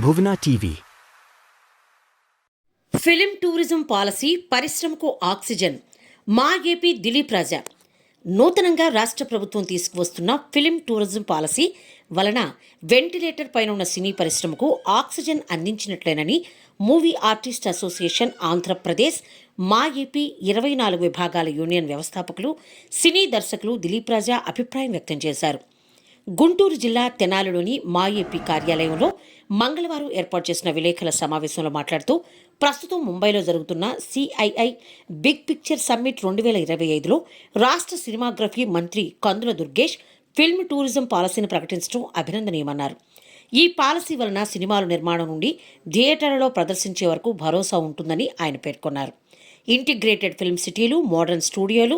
Bhuvana TV. Film tourism policy పరిశ్రమకు oxygen. MAA AP Dilip Raja. నూతనంగా రాష్ట్ర ప్రభుత్వం తీసుకువస్తున్న ఫిలిం టూరిజం పాలసీ వలన వెంటిలేటర్ పైన ఉన్న సినీ పరిశ్రమకు oxygen అందించినట్లేనని movie artist association Andhra Pradesh MAA AP ఇరవై నాలుగు విభాగాల యూనియన్ వ్యవస్థాపకులు సినీ దర్శకులు దిలీప్ రాజా అభిప్రాయం వ్యక్తం చేశారు. గుంటూరు జిల్లా తెనాలిలోని మా ఏపీ కార్యాలయంలో మంగళవారం ఏర్పాటు చేసిన విలేకరుల సమావేశంలో మాట్లాడుతూ ప్రస్తుతం ముంబైలో జరుగుతున్న సిఐఐ బిగ్ పిక్చర్ సమ్మిట్ రెండు వేల ఇరవై ఐదులో రాష్ట్ర సినిమాగ్రఫీ మంత్రి కందుల దుర్గేష్ ఫిల్మ్ టూరిజం పాలసీని ప్రకటించడం అభినందనీయమన్నారు. ఈ పాలసీ వలన సినిమాల నిర్మాణం నుండి థియేటర్లలో ప్రదర్శించే వరకు భరోసా ఉంటుందని ఆయన పేర్కొన్నారు. ఇంటిగ్రేటెడ్ ఫిల్మ్ సిటీలు మోడర్న్ స్టూడియోలు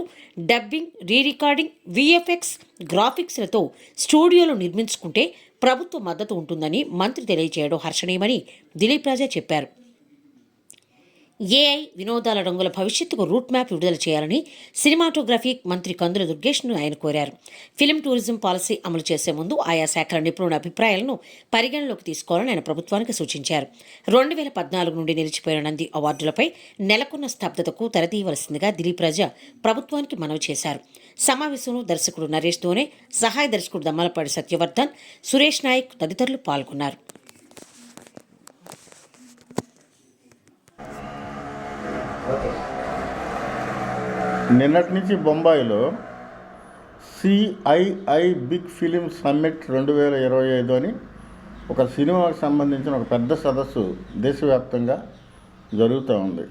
డబ్బింగ్ రీ రికార్డింగ్ విఎఫ్ఎక్స్ గ్రాఫిక్స్లతో స్టూడియోలు నిర్మించుకుంటే ప్రభుత్వ మద్దతు ఉంటుందని మంత్రి తెలియజేయడం హర్షణీయమని దిలీప్ రాజా చెప్పారు. ఏఐ వినోదాల రంగుల భవిష్యత్తుకు రూట్ మ్యాప్ విడుదల చేయాలని సినిమాటోగ్రఫీ మంత్రి కందుల దుర్గేష్ను ఆయన కోరారు. ఫిలిం టూరిజం పాలసీ అమలు చేసే ముందు ఆయా శాఖల నిపుణుల అభిప్రాయాలను పరిగణలోకి తీసుకోవాలని ఆయన ప్రభుత్వానికి సూచించారు. రెండు వేల పద్నాలుగు నుండి నిలిచిపోయిన నంది అవార్డులపై నెలకొన్న స్తబ్దతకు తెరదీయవలసిందిగా దిలీప్ రాజా ప్రభుత్వానికి మనవి చేశారు. సమావేశంలో దర్శకుడు నరేష్ ధోనే సహాయ దర్శకుడు దమ్మలపాటి సత్యవర్ధన్ సురేష్ నాయక్ తదితరులు పాల్గొన్నారు. నిన్నటి నుంచి బొంబాయిలో సిఐఐ బిగ్ ఫిలిం సమ్మిట్ రెండు వేల ఇరవై ఐదు అని ఒక సినిమాకు సంబంధించిన ఒక పెద్ద సదస్సు దేశవ్యాప్తంగా జరుగుతూ ఉంది.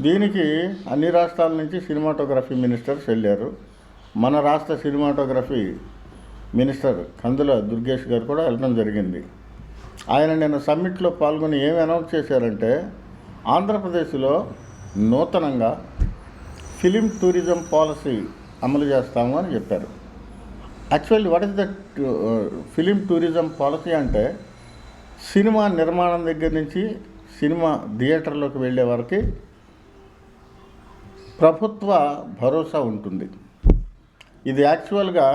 దీనికి అన్ని రాష్ట్రాల నుంచి సినిమాటోగ్రఫీ మినిస్టర్స్ వెళ్ళారు. మన రాష్ట్ర సినిమాటోగ్రఫీ మినిస్టర్ కందుల దుర్గేష్ గారు కూడా వెళ్ళడం జరిగింది. ఆయన నిన్న సమ్మిట్లో పాల్గొని ఏమి అనౌన్స్ చేశారంటే ఆంధ్రప్రదేశ్లో నూతనంగా ఫిలిం టూరిజం పాలసీ అమలు చేస్తాము అని చెప్పారు. Actually what is the film tourism policy అంటే సినిమా నిర్మాణం దగ్గర నుంచి సినిమా థియేటర్లోకి వెళ్ళే వరకు ప్రభుత్వ భరోసా ఉంటుంది. ఇది యాక్చువల్గా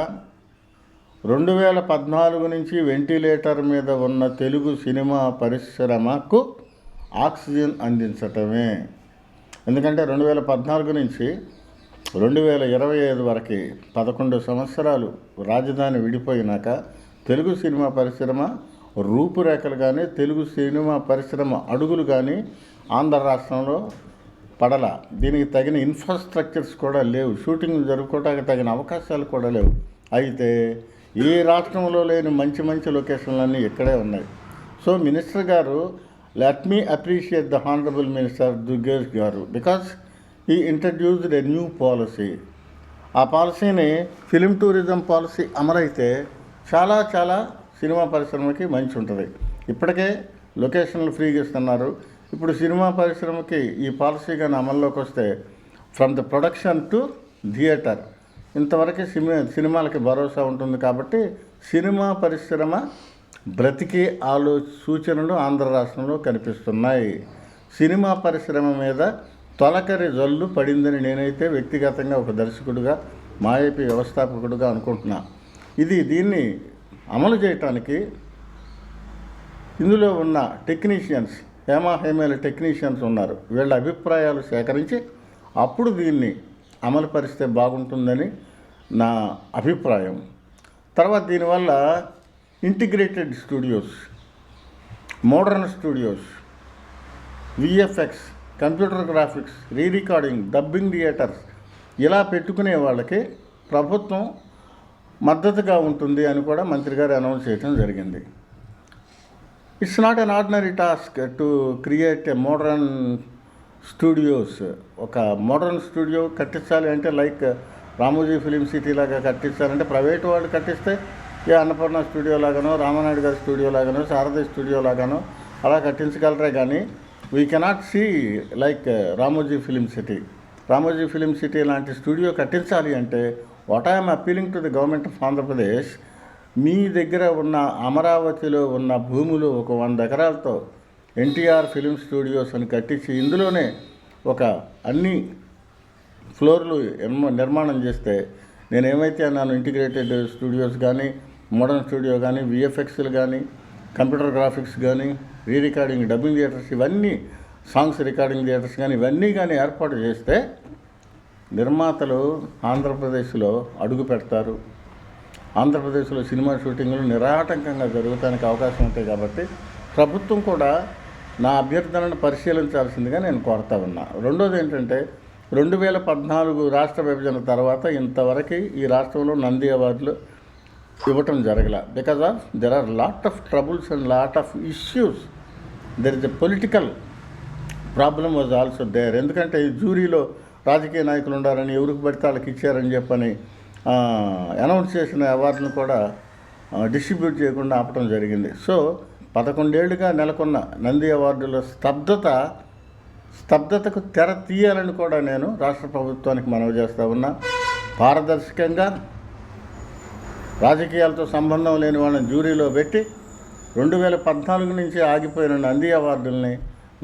రెండు వేల పద్నాలుగు నుంచి వెంటిలేటర్ మీద ఉన్న తెలుగు సినిమా పరిశ్రమకు ఆక్సిజన్ అందించటమే. ఎందుకంటే రెండు వేల పద్నాలుగు నుంచి రెండు వేల ఇరవై ఐదు వరకు పదకొండు సంవత్సరాలు రాజధాని విడిపోయినాక తెలుగు సినిమా పరిశ్రమ రూపురేఖలు కానీ తెలుగు సినిమా పరిశ్రమ అడుగులు కానీ ఆంధ్ర రాష్ట్రంలో పడల. దీనికి తగిన ఇన్ఫ్రాస్ట్రక్చర్స్ కూడా లేవు. షూటింగ్ జరుపుకోవడానికి తగిన అవకాశాలు కూడా లేవు. అయితే ఏ రాష్ట్రంలో లేని మంచి మంచి లొకేషన్లన్నీ ఇక్కడే ఉన్నాయి. సో మినిస్టర్ గారు let me appreciate the honourable minister Durgesh గారు because he introduced a new policy ఆ పాలసీని ఫిలిం టూరిజం పాలసీ అమలైతే చాలా చాలా సినిమా పరిశ్రమకి మంచి ఉంటుంది. ఇప్పటికే లొకేషన్లు ఫ్రీగా ఇస్తున్నారు ఇప్పుడు సినిమా పరిశ్రమకి ఈ పాలసీ కానీ అమల్లోకి వస్తే from the production to theatre ఇంతవరకు సినిమా సినిమాలకి భరోసా ఉంటుంది కాబట్టి సినిమా పరిశ్రమ బ్రతికే ఆలో సూచనలు ఆంధ్ర రాష్ట్రంలో కనిపిస్తున్నాయి. సినిమా పరిశ్రమ మీద తొలకరి జల్లు పడిందని నేనైతే వ్యక్తిగతంగా ఒక దర్శకుడిగా మాయపి వ్యవస్థాపకుడుగా అనుకుంటున్నా. ఇది దీన్ని అమలు చేయటానికి ఇందులో ఉన్న టెక్నీషియన్స్ హేమా హేమేల టెక్నీషియన్స్ ఉన్నారు. వీళ్ళ అభిప్రాయాలు సేకరించి అప్పుడు దీన్ని అమలు పరిస్తే బాగుంటుందని నా అభిప్రాయం. తర్వాత దీనివల్ల integrated studios modern studios VFX computer graphics re recording dubbing theatres ఇలా పెట్టుకునే వాళ్ళకి ప్రభుత్వం మద్దతుగా ఉంటుంది అని కూడా మంత్రి గారు అనౌన్స్ చేయడం జరిగింది. It's not an ordinary task to create a modern studios ఒక మోడర్న్ స్టూడియో కట్టించాలి అంటే లైక్ రామోజీ ఫిలిం సిటీ లాగా కట్టించాలంటే ప్రైవేట్ వాళ్ళు కట్టిస్తే ఏ అన్నపూర్ణ స్టూడియో లాగానో రామానాయుడు గారి స్టూడియో లాగానో శారద స్టూడియో లాగానో అలా కట్టించగలరే కానీ we cannot see like Ramoji film city. Ramoji film city లాంటి స్టూడియో కట్టించాలి అంటే what I'm appealing to the government of Andhra Pradesh మీ దగ్గర ఉన్న అమరావతిలో ఉన్న భూములు ఒక వంద ఎకరాలతో ఎన్టీఆర్ ఫిలిం స్టూడియోస్ అని కట్టించి ఇందులోనే ఒక అన్ని ఫ్లోర్లు నిర్మాణం చేస్తే నేను ఏమైతే అన్నాను ఇంటిగ్రేటెడ్ స్టూడియోస్ కానీ మోడర్న్ స్టూడియో కానీ విఎఫ్ఎక్స్లు కానీ కంప్యూటర్ గ్రాఫిక్స్ కానీ రీ రికార్డింగ్ డబ్బింగ్ థియేటర్స్ ఇవన్నీ సాంగ్స్ రికార్డింగ్ థియేటర్స్ కానీ ఇవన్నీ కానీ ఏర్పాటు చేస్తే నిర్మాతలు ఆంధ్రప్రదేశ్లో అడుగు పెడతారు. ఆంధ్రప్రదేశ్లో సినిమా షూటింగ్లు నిరాటంకంగా జరగడానికి అవకాశం ఉంటాయి కాబట్టి ప్రభుత్వం కూడా నా అభ్యర్థనను పరిశీలించాల్సిందిగా నేను కోరుతా ఉన్నా. రెండోది ఏంటంటే రెండు వేల పద్నాలుగు రాష్ట్ర విభజన తర్వాత ఇంతవరకు ఈ రాష్ట్రంలో నంది అవార్డులు ఇవ్వటం జరగల. Because of there are lot of troubles and lot of issues there is a political problem was also there ఎందుకంటే ఈ జ్యూరీలో రాజకీయ నాయకులు ఉండాలని ఎవరికి పడితే వాళ్ళకి ఇచ్చారని చెప్పని అనౌన్స్ చేసిన అవార్డును కూడా డిస్ట్రిబ్యూట్ చేయకుండా ఆపటం జరిగింది. సో పదకొండేళ్ళుగా నెలకొన్న నంది అవార్డుల స్తబ్దత స్తబ్దతకు తెర తీయాలని కూడా నేను రాష్ట్ర ప్రభుత్వానికి మనవి చేస్తా ఉన్నా. పారదర్శకంగా రాజకీయాలతో సంబంధం లేని వాళ్ళని జ్యూరీలో పెట్టి రెండు వేల పద్నాలుగు నుంచి ఆగిపోయిన నంది అవార్డుల్ని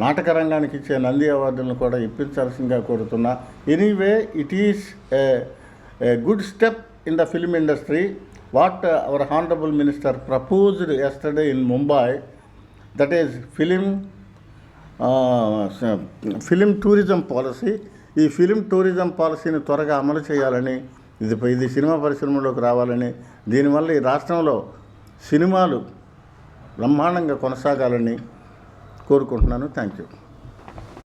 నాటక రంగానికి ఇచ్చే నంది అవార్డులను కూడా ఇప్పించాల్సిందిగా కోరుతున్నా. Anyway it is a good step in the film industry. What our honourable minister proposed yesterday in Mumbai that is film film tourism policy. ఈ ఫిలిం టూరిజం పాలసీని త్వరగా అమలు చేయాలని ఇది ఇది సినిమా పరిశ్రమలోకి రావాలని దీనివల్ల ఈ రాష్ట్రంలో సినిమాలు బ్రహ్మాండంగా కొనసాగాలని కోరుకుంటున్నాను. Thank you